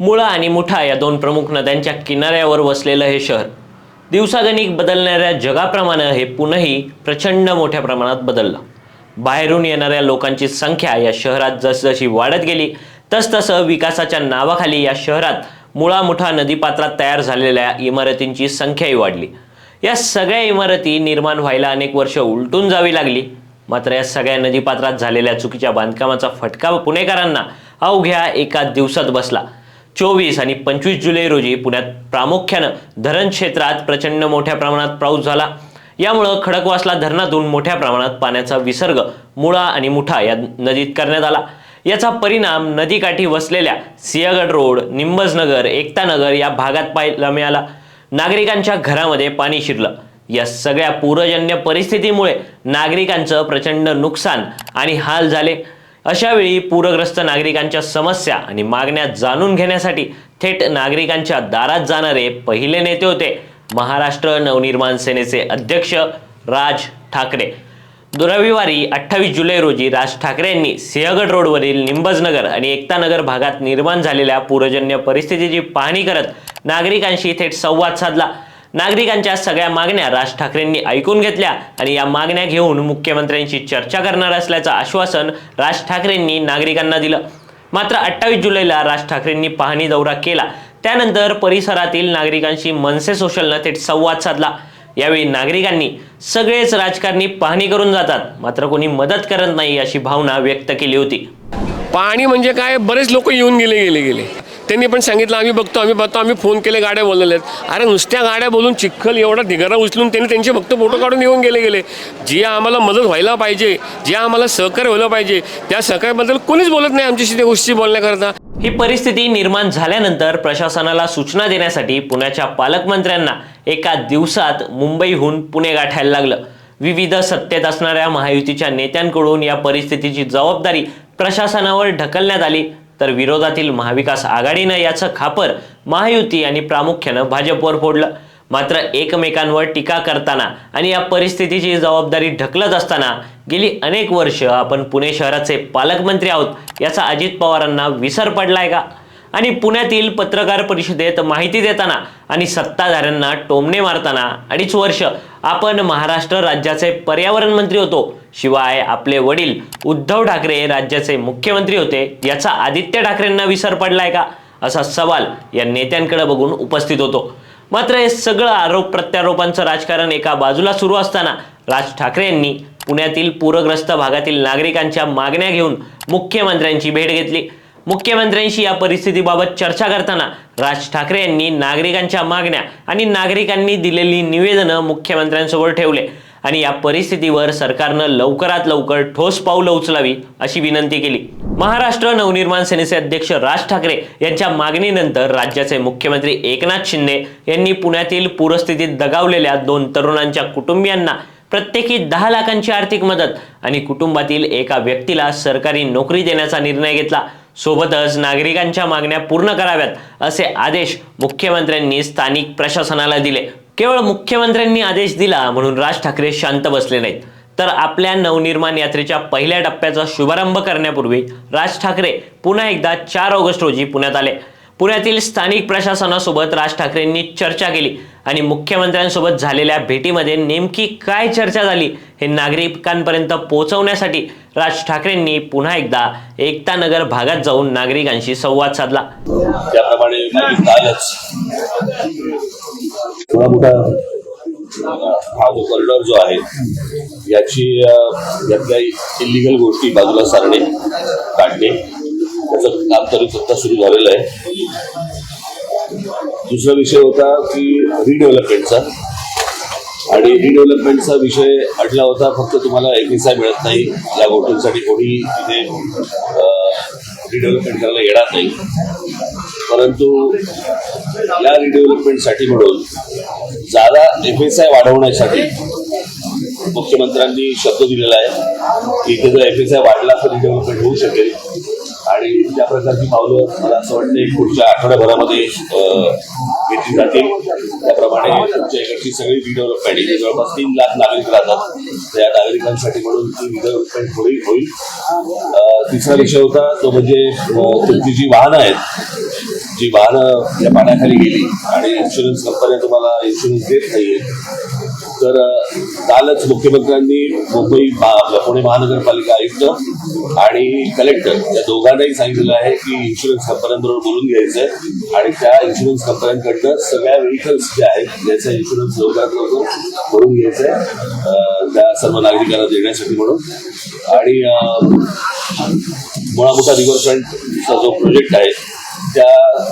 मुळा आणि मुठा या दोन प्रमुख नद्यांच्या किनाऱ्यावर वसलेलं हे शहर. दिवसागणिक बदलणाऱ्या जगाप्रमाणे हे पुणेही प्रचंड मोठ्या प्रमाणात बदललं. बाहेरून येणाऱ्या लोकांची संख्या या शहरात जसजशी वाढत गेली तसतसं विकासाच्या नावाखाली या शहरात मुळा मुठा नदीपात्रात तयार झालेल्या इमारतींची संख्याही वाढली. या सगळ्या इमारती निर्माण व्हायला अनेक वर्ष उलटून जावी लागली. मात्र या सगळ्या नदीपात्रात झालेल्या चुकीच्या बांधकामाचा फटका पुणेकरांना अवघ्या एका दिवसात बसला. चोवीस आणि पंचवीस जुलै रोजी पुण्यात प्रामुख्यानं धरण क्षेत्रात प्रचंड मोठ्या प्रमाणात पाऊस झाला. यामुळं खडकवासला धरणातून मोठ्या प्रमाणात पाण्याचा विसर्ग मुळा आणि मुठा या नदीत करण्यात आला. याचा परिणाम नदीकाठी वसलेल्या सिंहगड रोड निंबजनगर एकतानगर या भागात पाहायला मिळाला. नागरिकांच्या घरामध्ये पाणी शिरलं. या सगळ्या पूरजन्य परिस्थितीमुळे नागरिकांचं प्रचंड नुकसान आणि हाल झाले. अशावेळी पूरग्रस्त नागरिकांच्या समस्या आणि मागण्या जाणून घेण्यासाठी थेट नागरिकांच्या दारात जाणारे पहिले नेते होते. महाराष्ट्र नवनिर्माण सेनेचे अध्यक्ष राज ठाकरे. रविवारी अठ्ठावीस जुलै रोजी राज ठाकरे यांनी सिंहगड रोडवरील निंबजनगर आणि एकतानगर भागात निर्माण झालेल्या पूरजन्य परिस्थितीची पाहणी करत नागरिकांशी थेट संवाद साधला. नागरिकांच्या सगळ्या मागण्या राज ठाकरेंनी ऐकून घेतल्या आणि या मागण्या घेऊन मुख्यमंत्र्यांशी चर्चा करणार असल्याचं आश्वासन राज ठाकरेंनी नागरिकांना दिलं. मात्र अठ्ठावीस जुलैला राज ठाकरेंनी पाहणी दौरा केला. त्यानंतर परिसरातील नागरिकांशी मनसे सोशलनं थेट संवाद साधला. यावेळी नागरिकांनी सगळेच राजकारणी पाहणी करून जातात. मात्र कोणी मदत करत नाही अशी भावना व्यक्त केली होती. पाणी म्हणजे काय? बरेच लोक येऊन गेले गेले गेले. त्यांनी पण सांगितलं आम्ही बघतो आम्ही बघतो आम्ही फोन केले गाड्या बोललेल्या आहेत. अरे नुसत्या गाड्या बोलून चिखल एवढा ढिगारा उचलून त्यांनी त्यांचे फक्त फोटो काढून येऊन गेले गेले. जी आम्हाला मदत व्हायला पाहिजे जे आम्हाला सहकार्य व्हायला पाहिजे त्या सहकार्याबद्दल कोणीच बोलत नाही आमच्याशी त्या गोष्टी बोलण्याकरता. ही परिस्थिती निर्माण झाल्यानंतर प्रशासनाला सूचना देण्यासाठी पुण्याच्या पालकमंत्र्यांना एका दिवसात मुंबईहून पुणे गाठायला लागलं. विविध सत्तेत असणाऱ्या महायुतीच्या नेत्यांकडून या परिस्थितीची जबाबदारी प्रशासनावर ढकलण्यात आली. तर विरोधातील महाविकास आघाडीनं याचं खापर महायुती आणि प्रामुख्यानं भाजपवर फोडलं. मात्र एकमेकांवर टीका करताना आणि या परिस्थितीची जबाबदारी ढकलत असताना गेली अनेक वर्ष आपण पुणे शहराचे पालकमंत्री आहोत याचा अजित पवारांना विसर पडलाय का? आणि पुण्यातील पत्रकार परिषदेत माहिती देताना आणि सत्ताधाऱ्यांना टोमणे मारताना अडीच वर्ष आपण महाराष्ट्र राज्याचे पर्यावरण मंत्री होतो. शिवाय आपले वडील उद्धव ठाकरे राज्याचे मुख्यमंत्री होते. याचा आदित्य ठाकरेंना विसर पडलाय का? असा सवाल या नेत्यांकडे बघून उपस्थित होतो. मात्र हे सगळं आरोप प्रत्यारोपांचं राजकारण एका बाजूला सुरू असताना राज ठाकरे यांनी पुण्यातील पूरग्रस्त भागातील नागरिकांच्या मागण्या घेऊन मुख्यमंत्र्यांची भेट घेतली. मुख्यमंत्र्यांशी या परिस्थितीबाबत चर्चा करताना राज ठाकरे यांनी नागरिकांच्या मागण्या आणि नागरिकांनी दिलेली निवेदनं मुख्यमंत्र्यांसमोर ठेवले. आणि या परिस्थितीवर सरकारनं लवकरात लवकर ठोस पावलं उचलावी अशी विनंती केली. महाराष्ट्र नवनिर्माण सेनेचे अध्यक्ष राज ठाकरे यांच्या मागणीनंतर राज्याचे मुख्यमंत्री एकनाथ शिंदे यांनी पुण्यातील पूरस्थितीत दगावलेल्या दोन तरुणांच्या कुटुंबियांना प्रत्येकी दहा लाखांची आर्थिक मदत आणि कुटुंबातील एका व्यक्तीला सरकारी नोकरी देण्याचा निर्णय घेतला. सोबतच नागरिकांच्या मागण्या पूर्ण कराव्यात असे आदेश मुख्यमंत्र्यांनी स्थानिक प्रशासनाला दिले. केवळ मुख्यमंत्र्यांनी आदेश दिला म्हणून राज ठाकरे शांत बसले नाहीत. तर आपल्या नवनिर्माण यात्रेच्या पहिल्या टप्प्याचा शुभारंभ करण्यापूर्वी राज ठाकरे पुन्हा एकदा चार ऑगस्ट रोजी पुण्यात आले. पुण्यातील स्थानिक प्रशासनासोबत राज ठाकरेंनी चर्चा केली आणि मुख्यमंत्र्यांसोबत झालेल्या भेटीमध्ये नेमकी काय चर्चा झाली हे नागरिकांपर्यंत पोहोचवण्यासाठी राज ठाकरेंनी पुन्हा एकदा एकता नगर भागात जाऊन नागरिकांशी संवाद साधला. त्याप्रमाणे थोडा मोठा हा जो कॉरिडॉर जो आहे याची यातल्या इलिगल गोष्टी बाजूला सारणे काढणे. त्याचं काम तरी सत्ता सुरू झालेलं आहे. दुसरा विषय होता की रिडेव्हलपमेंटचा आणि रिडेव्हलपमेंटचा विषय अडला होता फक्त तुम्हाला एफएसआय मिळत नाही. या गोष्टींसाठी कोणी तिथे रिडेव्हलपमेंट करायला येणार नाही. परंतु या रिडेव्हलपमेंटसाठी म्हणून जादा एफ एस आय वाढवण्यासाठी मुख्यमंत्र्यांनी शब्द दिलेला आहे की इथे जर एफ एस आय वाढला तर रिडेव्हलपमेंट होऊ शकेल. आणि त्या प्रकारची पावलं मला असं वाटतं पुढच्या आठवड्याभरामध्ये घेतली जातील. त्याप्रमाणे तुमच्या इकडची सगळी रिडेव्हलपमेंट इथे जवळपास तीन लाख नागरिक राहतात. तर या नागरिकांसाठी म्हणून ती रिडेव्हलपमेंट होईल. होईल तिसरा विषय होता तो म्हणजे तुमची जी वाहनं आहेत जी वाहनं या पाण्याखाली गेली आणि इन्शुरन्स कंपन्या तुम्हाला इन्शुरन्स देत नाहीये तर कालच मुख्यमंत्र्यांनी मुंबई पुणे महानगरपालिका आयुक्त आणि कलेक्टर या दोघांनाही सांगितलेलं आहे की इन्शुरन्स कंपन्यांबरोबर बोलून घ्यायचं आणि त्या इन्शुरन्स कंपन्यांकडनं सगळ्या व्हेकल्स ज्या आहेत ज्याचा इन्शुरन्स लवकरात लवकर भरून घ्यायचं आहे त्या सर्व नागरिकांना देण्यासाठी म्हणून. आणि अ, मुळामुठा रिव्हरफ्रंटचा जो प्रोजेक्ट आहे त्या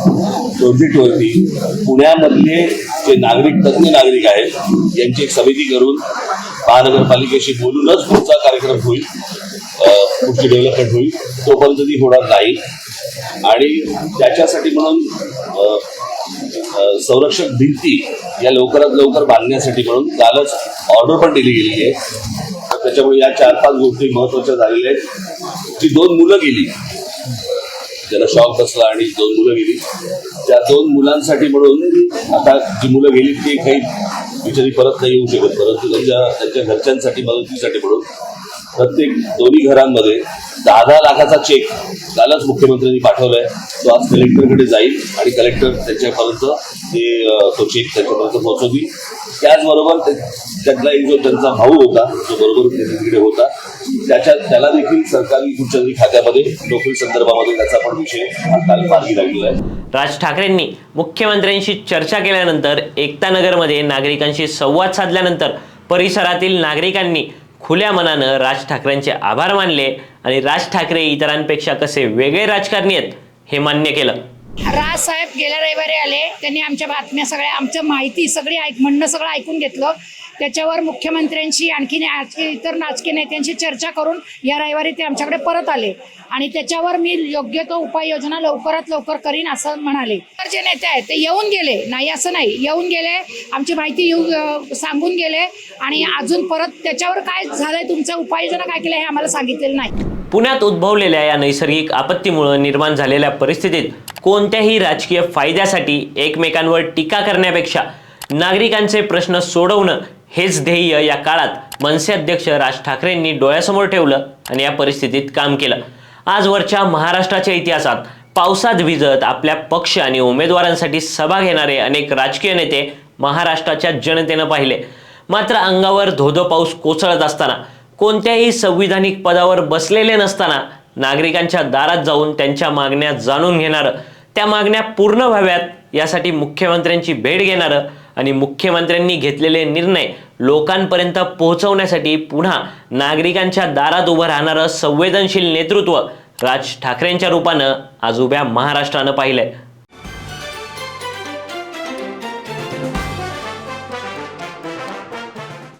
प्रोजेक्टवरती पुण्यामधले जे नागरिक तज्ज्ञ नागरिक आहेत यांची एक समिती करून महानगरपालिकेशी बोलूनच पुढचा कार्यक्रम होईल पुढची डेव्हलपमेंट होईल तोपर्यंत ती होणार नाही. आणि त्याच्यासाठी म्हणून संरक्षक भिंती या लवकरात लवकर बांधण्यासाठी म्हणून कालच ऑर्डर पण दिली गेली आहे. त्याच्यामुळे या चार पाच गोष्टी महत्त्वाच्या झालेल्या आहेत. ती दोन मुलं गेली. ज्याला शॉक बसला आणि दोन मुलं गेली. त्या दोन मुलांसाठी म्हणून आता जी मुलं गेली ती काही बिचारी परत नाही येऊ शकत. परंतु त्यांच्या त्यांच्या घरच्यांसाठी मदतीसाठी म्हणून प्रत्येक दोन्ही घरांमध्ये दहा दहा लाखाचा चेक कालच मुख्यमंत्र्यांनी पाठवलाय. तो आज कलेक्टरकडे जाईल आणि कलेक्टर त्याच्यापर्यंत ते तो चेक त्याच्यापर्यंत पोहोचवतील. त्याचबरोबर त्यातला एक जो त्यांचा भाऊ होता जो बरोबर तिकडे होता. त्याच्या त्याला देखील सरकारी उच्च खात्यामध्ये नोकरी संदर्भामध्ये त्याचा पण विषय काल मार्गी लागलेला आहे. राज ठाकरेंनी मुख्यमंत्र्यांशी चर्चा केल्यानंतर एकता नगरमध्ये नागरिकांशी संवाद साधल्यानंतर परिसरातील नागरिकांनी खुल्या मनानं राज ठाकरेंचे आभार मानले आणि राज ठाकरे इतरांपेक्षा कसे वेगळे राजकारणी आहेत हे मान्य केलं. राज साहेब गेल्या रविवारी आले त्यांनी आमच्या बातम्या सगळ्या आमच्या माहिती सगळी ऐक म्हणणं सगळं ऐकून घेतलं. त्याच्यावर मुख्यमंत्र्यांशी आणखी आजके इतर राजकीय नेत्यांशी चर्चा करून या रविवारी ते आमच्याकडे परत आले. आणि त्याच्यावर मी योग्य तो उपाययोजना लवकरात लवकर करीन असं म्हणाले. तर जे नेते आहेत ते येऊन गेले. नाही असं नाही. येऊन गेले आमची माहिती येऊ सांगून गेले आणि अजून परत त्याच्यावर काय झालंय तुमच्या उपाययोजना काय केलं हे आम्हाला सांगितलेलं नाही. पुण्यात उद्भवलेल्या या नैसर्गिक आपत्तीमुळे निर्माण झालेल्या परिस्थितीत कोणत्याही राजकीय फायद्यासाठी एकमेकांवर टीका करण्यापेक्षा नागरिकांचे प्रश्न सोडवणं हेच ध्येय या काळात मनसे अध्यक्ष राज ठाकरेंनी डोळ्यासमोर ठेवलं आणि या परिस्थितीत काम केलं. आजवरच्या महाराष्ट्राच्या इतिहासात पावसात भिजत आपल्या पक्ष आणि उमेदवारांसाठी सभा घेणारे अनेक राजकीय नेते महाराष्ट्राच्या जनतेनं पाहिले. मात्र अंगावर धोधो पाऊस कोसळत असताना कोणत्याही संविधानिक पदावर बसलेले नसताना नागरिकांच्या दारात जाऊन त्यांच्या मागण्या जाणून घेणारं त्या मागण्या पूर्ण व्हाव्यात यासाठी मुख्यमंत्र्यांची भेट घेणारं आणि मुख्यमंत्र्यांनी घेतलेले निर्णय लोकांपर्यंत पोहोचवण्यासाठी पुन्हा नागरिकांच्या दारात उभं राहणारं संवेदनशील नेतृत्व राज ठाकरेंच्या रूपानं आज उभ्या महाराष्ट्रानं पाहिलंय.